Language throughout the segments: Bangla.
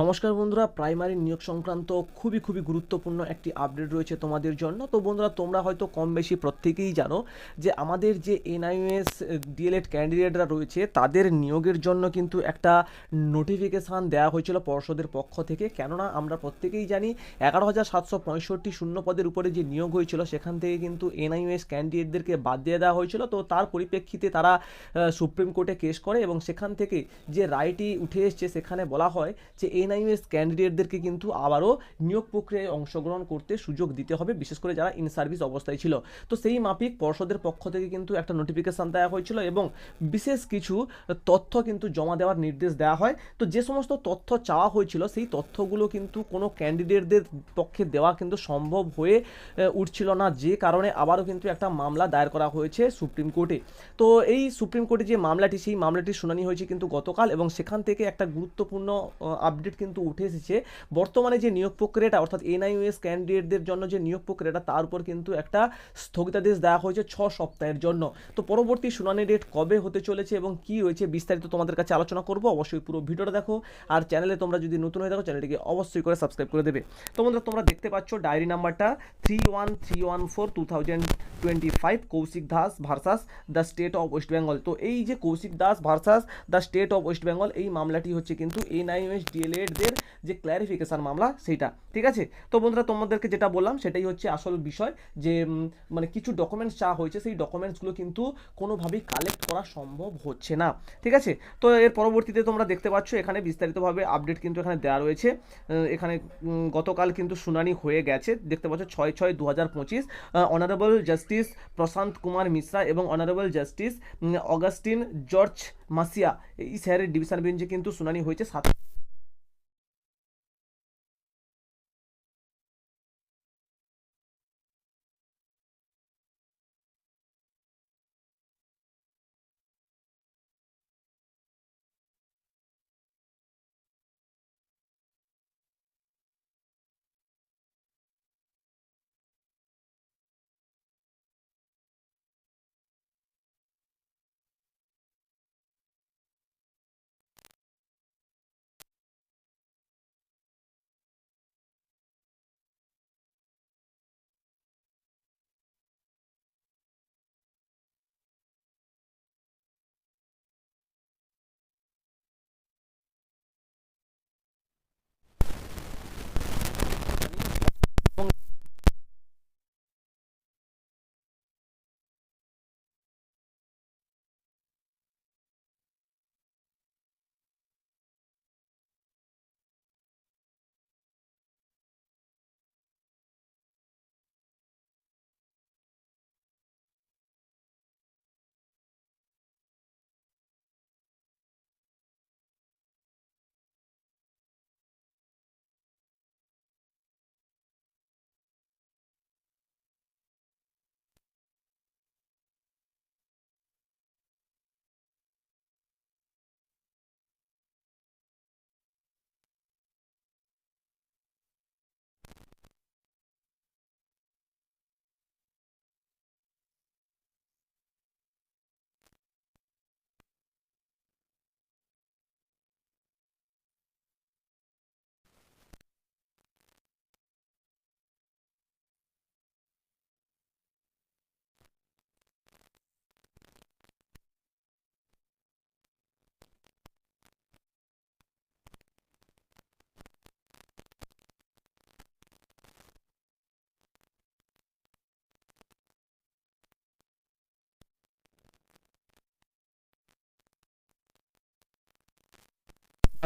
নমস্কার বন্ধুরা, প্রাইমারি নিয়োগ সংক্রান্ত খুবই খুবই গুরুত্বপূর্ণ একটি আপডেট রয়েছে তোমাদের জন্য। তো বন্ধুরা, তোমরা হয়তো কম বেশি প্রত্যেকেই জানো যে আমাদের যে এনআইএস, ডিএলএড ক্যান্ডিডেটরা রয়েছে, তাদের নিয়োগের জন্য কিন্তু একটা নোটিফিকেশান দেওয়া হয়েছিল পর্ষদের পক্ষ থেকে। কেননা, আমরা প্রত্যেকেই জানি এগারো হাজার সাতশো পঁয়ষট্টি শূন্য পদের উপরে যে নিয়োগ হয়েছিল, সেখান থেকে কিন্তু এনআইএস ক্যান্ডিডেটদেরকে বাদ দিয়ে দেওয়া হয়েছিল। তো তার পরিপ্রেক্ষিতে তারা সুপ্রিম কোর্টে কেস করে এবং সেখান থেকে যে রায়টি উঠে এসছে, সেখানে বলা হয় যে এনআইএস ক্যান্ডিডেটদেরকে কিন্তু আবারও নিয়োগ প্রক্রিয়ায় অংশগ্রহণ করতে সুযোগ দিতে হবে, বিশেষ করে যারা ইন সার্ভিস অবস্থায় ছিল। তো সেই মাফিক পর্ষদের পক্ষ থেকে কিন্তু একটা নোটিফিকেশান দেওয়া হয়েছিল এবং বিশেষ কিছু তথ্য কিন্তু জমা দেওয়ার নির্দেশ দেওয়া হয়। তো যে সমস্ত তথ্য চাওয়া হয়েছিল, সেই তথ্যগুলো কিন্তু কোনো ক্যান্ডিডেটদের পক্ষে দেওয়া কিন্তু সম্ভব হয়ে উঠছিল না। যে কারণে আবারও কিন্তু একটা মামলা দায়ের করা হয়েছে সুপ্রিম কোর্টে। তো এই সুপ্রিম কোর্টে যে মামলাটি, সেই মামলাটির শুনানি হয়েছে কিন্তু গতকাল এবং সেখান থেকে একটা গুরুত্বপূর্ণ আপডেট কিন্তু উঠে এসেছে। বর্তমানে যে নিয়োগ প্রক্রিয়াটা, অর্থাৎ এনআইওএস ক্যান্ডিডেটদের জন্য যে নিয়োগ প্রক্রিয়াটা, তার উপর কিন্তু একটা স্থগিতাদেশ দেওয়া হয়েছে ছ সপ্তাহের জন্য। তো পরবর্তী শুনানি ডেট কবে হতে চলেছে এবং কি রয়েছে বিস্তারিত তোমাদের কাছে আলোচনা করব। অবশ্যই পুরো ভিডিওটা দেখো। আর চ্যানেলে তোমরা যদি নতুন হয়ে থাকো চ্যানেলটিকে অবশ্যই করে সাবস্ক্রাইব করে দেবে। তো বন্ধুরা, তোমরা দেখতে পাচ্ছ ডায়েরি নাম্বারটা three one three one four two thousand twenty five Kaushik Das versus the state of West Bengal তো এই যে Kaushik Das versus the state of West Bengal এই মামলাটি হচ্ছে কিন্তু এনআইএস ডিএলএডদের যে ক্ল্যারিফিকেশন মামলা, সেইটা। ঠিক আছে? তো বন্ধুরা, তোমাদেরকে যেটা বললাম, সেটাই হচ্ছে আসল বিষয় যে মানে কিছু ডকুমেন্টস চা হয়েছে, সেই ডকুমেন্টসগুলো কিন্তু কোনোভাবেই কালেক্ট করা সম্ভব হচ্ছে না। ঠিক আছে? তো এর পরবর্তীতে তোমরা দেখতে পাচ্ছ, এখানে বিস্তারিতভাবে আপডেট কিন্তু এখানে দেওয়া রয়েছে। এখানে গতকাল কিন্তু শুনানি হয়ে গেছে। দেখতে পাচ্ছ, ছয় ছয় দু হাজার পঁচিশ অনারেবল জাস্টিস প্রশান্ত কুমার মিশ্রা এবং honourable justice Augustine George Masih, এই স্যারের ডিভিশন বেঞ্চে কিন্তু শুনানি হয়েছে সাত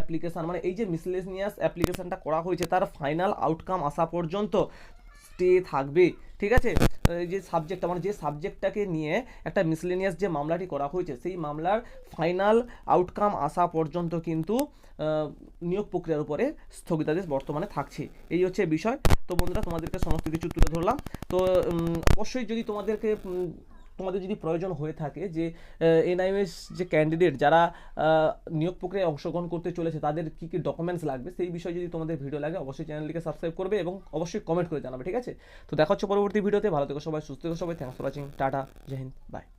অ্যাপ্লিকেশন মানে এই যে মিসলেনিয়াস অ্যাপ্লিকেশনটা করা হয়েছে, তার ফাইনাল আউটকাম আসা পর্যন্ত স্টে থাকবে। ঠিক আছে? এই যে সাবজেক্টটা মানে যে সাবজেক্টটাকে নিয়ে একটা মিসলেনিয়াস যে মামলাটি করা হয়েছে, সেই মামলার ফাইনাল আউটকাম আসা পর্যন্ত কিন্তু নিয়োগ প্রক্রিয়ার উপরে স্থগিতাদেশ বর্তমানে থাকছে। এই হচ্ছে বিষয়। তো বন্ধুরা, তোমাদেরকে সমস্ত কিছু তুলে ধরলাম। তো অবশ্যই যদি তোমাদেরকে তোমাদের যদি প্রয়োজন হয়ে থাকে যে এনআইএস যে ক্যান্ডিডেট যারা নিয়োগ প্রক্রিয়ায় অংশগ্রহণ করতে চলেছে, তাদের কী কী ডকুমেন্টস লাগবে, সেই বিষয়ে যদি তোমাদের ভিডিও লাগে, অবশ্যই চ্যানেলটিকে সাবস্ক্রাইব করবে এবং অবশ্যই কমেন্ট করে জানাবে, ঠিক আছে? তো দেখা হচ্ছে পরবর্তী ভিডিওতে ভালো থেকো সবাই, সুস্থ থেকো সবাই thanks for watching tata, Joy Hind by